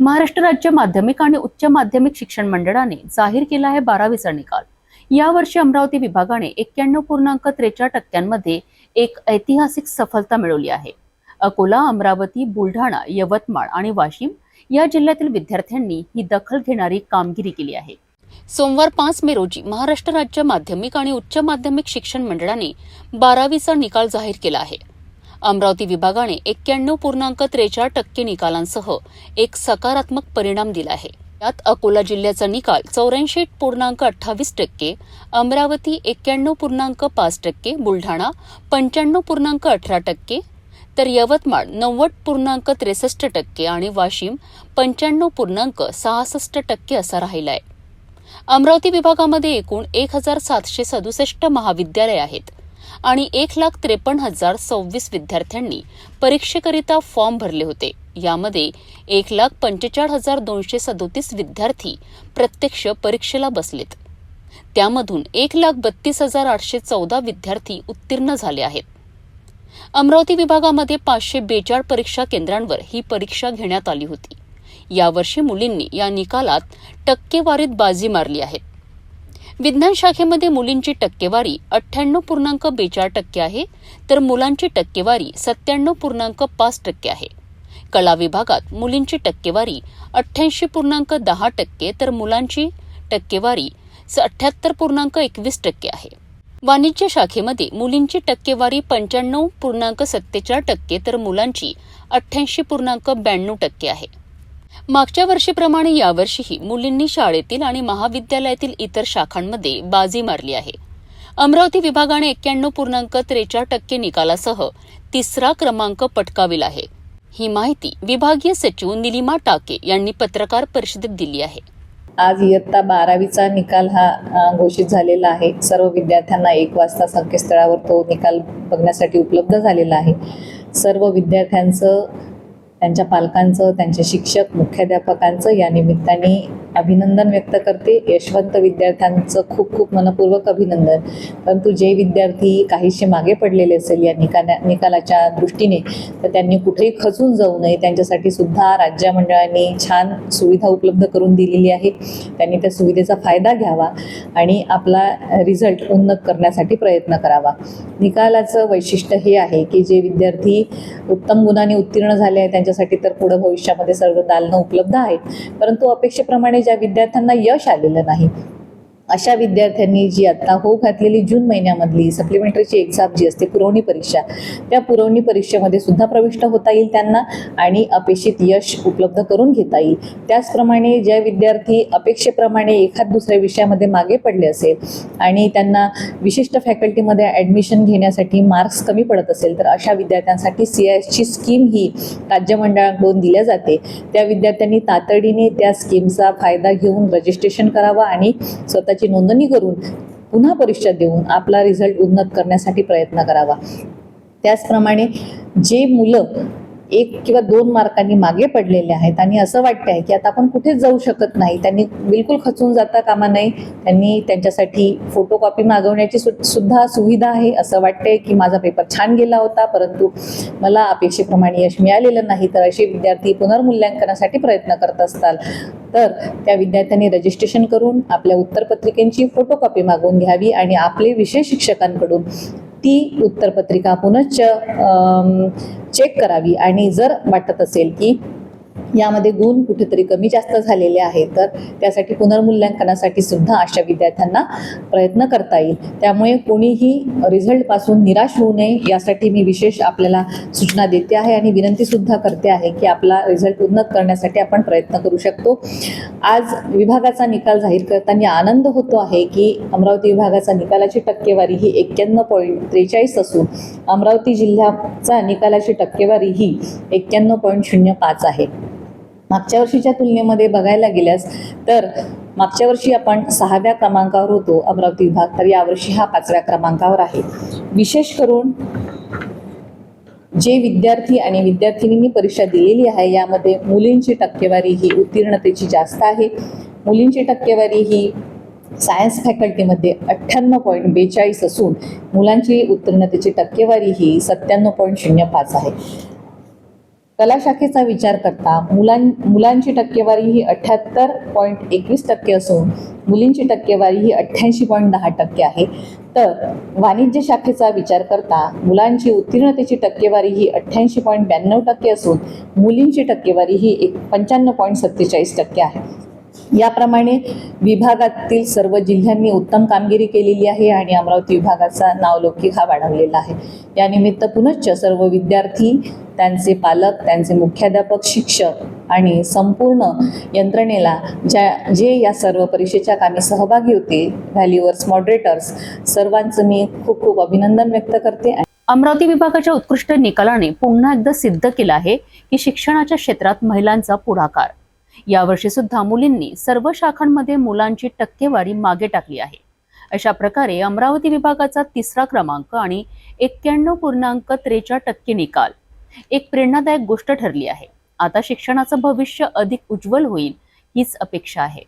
महाराष्ट्र राज्य माध्यमिक आणि उच्च माध्यमिक शिक्षण मंडळाने जाहीर केला आहे बारावीचा निकाल. यावर्षी अमरावती विभागाने एक्क्याण्णव पूर्णांक त्रेचाळ टक्क्यांमध्ये एक ऐतिहासिक सफलता मिळवली आहे. अकोला अमरावती बुलढाणा यवतमाळ आणि वाशिम या जिल्ह्यातील विद्यार्थ्यांनी ही दखल घेणारी कामगिरी केली आहे. सोमवार पाच मे रोजी महाराष्ट्र राज्य माध्यमिक आणि उच्च माध्यमिक शिक्षण मंडळाने बारावीचा निकाल जाहीर केला आहे. अमरावती विभागाने एक्क्याण्णव पूर्णांक त्रेचाळ टक्के निकालांसह एक सकारात्मक परिणाम दिला आहे. यात अकोला जिल्ह्याचा निकाल चौऱ्याऐंशी पूर्णांक अठ्ठावीस टक्के अमरावती एक्क्याण्णव पूर्णांक पाच टक्के बुलढाणा पंच्याण्णव पूर्णांक अठरा टक्के तर यवतमाळ नव्वद पूर्णांक त्रेसष्ट टक्के आणि वाशिम पंच्याण्णव पूर्णांक सहासष्ट टक्के असा राहिला आहे अमरावती विभागामध्ये एकूण एक हजार सातशे सदुसष्ट महाविद्यालय आहेत. आणि एक लाख त्रेपन्न हजार सव्वीस विद्यार्थ्यांनी परीक्षेकरिता फॉर्म भरले होते. यामध्ये एक लाख पंचेचाळ हजार दोनशे सदोतीस विद्यार्थी प्रत्यक्ष परीक्षेला बसलेत. त्यामधून एक लाख बत्तीस हजार आठशे चौदा विद्यार्थी उत्तीर्ण झाले आहेत. अमरावती विभागामध्ये पाचशे बेचाळ परीक्षा केंद्रांवर ही परीक्षा घेण्यात आली होती. यावर्षी मुलींनी या निकालात टक्केवारीत बाजी मारली आहे. विज्ञान शाखेमध्ये मुलींची टक्केवारी अठ्ठ्याण्णव पूर्णांक बेचाळ टक्के आहे तर मुलांची टक्केवारी सत्त्याण्णव पूर्णांक पाच टक्के आहे. कला विभागात मुलींची टक्केवारी अठ्ठ्याऐंशी पूर्णांक दहा टक्के तर मुलांची टक्केवारी अठ्ठ्याहत्तर पूर्णांक एकवीस टक्के आहे. वाणिज्य शाखेमध्ये मुलींची टक्केवारी पंच्याण्णव पूर्णांक सत्तेचाळ टक्के तर मुलांची अठ्ठ्याऐंशी पूर्णांक ब्याण्णव टक्के आहे. मागच्या वर्षीप्रमाणे यावर्षीही मुलींनी शाळेतील आणि महाविद्यालयातील इतर शाखांमध्ये बाजी मारली आहे. अमरावती विभागाने एक्क्याण्णव पूर्णांक त्रेचाळ टक्के निकालासह तिसरा क्रमांक पटकाविला आहे. ही माहिती विभागीय सचिव निलिमा टाके यांनी पत्रकार परिषदेत दिली आहे. आज इयत्ता बारावीचा निकाल हा घोषित झालेला आहे. सर्व विद्यार्थ्यांना एक वाजता संकेतस्थळावर तो निकाल बघण्यासाठी उपलब्ध झालेला आहे. सर्व विद्यार्थ्यांचं त्यांच्या पालकांचं त्यांचे शिक्षक मुख्याध्यापकांचं या निमित्ताने अभिनंदन व्यक्त करते. यशवंत विद्यार्थ्यांचं खूप खूप मनपूर्वक अभिनंदन. परंतु जे विद्यार्थी काहीसे मागे पडलेले असेल या निकाला निकालाच्या दृष्टीने तर त्यांनी कुठेही खचून जाऊ नये. त्यांच्यासाठी सुद्धा राज्य मंडळाने छान सुविधा उपलब्ध करून दिलेली आहे. त्यांनी त्या सुविधेचा फायदा घ्यावा आणि आपला रिझल्ट उन्नत करण्यासाठी प्रयत्न करावा. निकालाचं वैशिष्ट्य हे आहे की जे विद्यार्थी उत्तम गुणाने उत्तीर्ण झाले आहे त्यांच्या त्यांच्यासाठी तर पुढं भविष्यामध्ये सर्व दालनं उपलब्ध आहेत. परंतु अपेक्षेप्रमाणे ज्या विद्यार्थ्यांना यश आलेलं नाही अशा विद्यार्थ्यांनी जी आत्ता हो घातलेली जून महिन्यामधली सप्लिमेंटरीची एक्झाम जी असते पुरवणी परीक्षा त्या पुरवणी परीक्षेमध्ये सुद्धा प्रविष्ट होता येईल त्यांना आणि अपेक्षित यश उपलब्ध करून घेता येईल. त्याचप्रमाणे ज्या विद्यार्थी अपेक्षेप्रमाणे एखाद दुसऱ्या विषयामध्ये मागे पडले असेल आणि त्यांना विशिष्ट फॅकल्टीमध्ये ॲडमिशन घेण्यासाठी मार्क्स कमी पडत असेल तर अशा विद्यार्थ्यांसाठी सी आय एसची स्कीम ही राज्यमंडळाकडून दिल्या जाते. त्या विद्यार्थ्यांनी तातडीने त्या स्कीमचा फायदा घेऊन रजिस्ट्रेशन करावं आणि स्वतः त्याची नोंदणी करून पुन्हा परीक्षा देऊन आपला रिझल्ट उन्नत करण्यासाठी प्रयत्न करावा. त्याचप्रमाणे जे मुलं एक किंवा दोन मार्कांनी मागे पडलेले आहेत. आणि असं वाटतं आहे की आता आपण कुठेच जाऊ शकत नाही. त्यांनी बिलकुल खचून जाता कामा नये. त्यांनी त्यांच्यासाठी फोटोकॉपी मागवण्याची सु सुद्धा सुविधा आहे. असं वाटतंय की माझा पेपर छान गेला होता. परंतु मला अपेक्षेप्रमाणे यश मिळालेलं नाही. तर असे विद्यार्थी पुनर्मूल्यांकनासाठी प्रयत्न करत असतात. तर त्या विद्यार्थ्यांनी रजिस्ट्रेशन करून आपल्या उत्तरपत्रिकेची फोटोकॉपी मागवून घ्यावी. आणि आपले विषय शिक्षकांकडून ती उत्तरपत्रिका पुनश्च चेक करावी. आणि जर वाटत असेल की यामध्ये गुण कुठेतरी कमी जास्त झालेले आहेत तर त्यासाठी पुनर्मूल्यांकनासाठी सुद्धा अशा विद्यार्थ्यांना प्रयत्न करता येईल. त्यामुळे कोणीही रिझल्टपासून निराश होऊ नये यासाठी मी विशेष आपल्याला सूचना देते आहे आणि विनंतीसुद्धा करते आहे की आपला रिझल्ट उन्नत करण्यासाठी आपण प्रयत्न करू शकतो. आज विभागाचा निकाल जाहीर करताना आनंद होतो आहे की अमरावती विभागाचा निकालाची टक्केवारी ही एक्क्याण्णव पॉईंट त्रेचाळीस असून अमरावती जिल्ह्याचा निकालाची टक्केवारी ही एक्क्याण्णव पॉईंट शून्य पाच आहे. मागच्या वर्षीच्या तुलनेमध्ये बघायला गेल्यास तर मागच्या वर्षी आपण सहाव्या क्रमांकावर होतो अमरावती विभाग. तर यावर्षी हा पाचव्या क्रमांकावर आहे. विशेष करून जे विद्यार्थी आणि विद्यार्थिनींनी परीक्षा दिलेली आहे यामध्ये मुलींची टक्केवारी ही उत्तीर्णतेची जास्त आहे. मुलींची टक्केवारी ही सायन्स फॅकल्टीमध्ये अठ्ठ्याण्णव पॉईंट बेचाळीस असून मुलांची उत्तीर्णतेची टक्केवारी ही सत्त्याण्णव पॉईंट शून्य पाच आहे. कला शाखेचा विचार करता मुलां मुलांची टक्केवारी ही अठ्ठ्याहत्तर पॉईंट एकवीस टक्के असून मुलींची टक्केवारी ही अठ्ठ्याऐंशी पॉईंट दहा टक्के आहे. तर वाणिज्य शाखेचा विचार करता मुलांची उत्तीर्णतेची टक्केवारी ही अठ्ठ्याऐंशी पॉईंट ब्याण्णव टक्के असून मुलींची टक्केवारी ही एक पंच्याण्णव पॉईंट सत्तेचाळीस टक्के आहे. याप्रमाणे विभागातील सर्व जिल्ह्यांनी उत्तम कामगिरी केलेली आहे आणि अमरावती विभागाचा नावलौकिक हा वाढवलेला आहे. यानिमित्त पुनश्च सर्व विद्यार्थी त्यांचे पालक त्यांचे मुख्याध्यापक शिक्षक आणि संपूर्ण यंत्रणेला ज्या जे या सर्व परीक्षेच्या कामी सहभागी होते व्हॅल्युअर्स मॉडरेटर्स सर्वांचं मी खूप खूप अभिनंदन व्यक्त करते अमरावती विभागाच्या उत्कृष्ट निकालाने पुन्हा एकदा सिद्ध केलं आहे की शिक्षणाच्या क्षेत्रात महिलांचा पुढाकार. यावर्षी सुद्धा मुलींनी सर्व शाखांमध्ये मुलांची टक्केवारी मागे टाकली आहे. अशा प्रकारे अमरावती विभागाचा तिसरा क्रमांक आणि एक्क्याण्णव पूर्णांक त्रेचाळ टक्के निकाल एक प्रेरणादायक गोष्ट ठरली आहे. आता शिक्षणाचं भविष्य अधिक उज्ज्वल होईल हीच अपेक्षा आहे.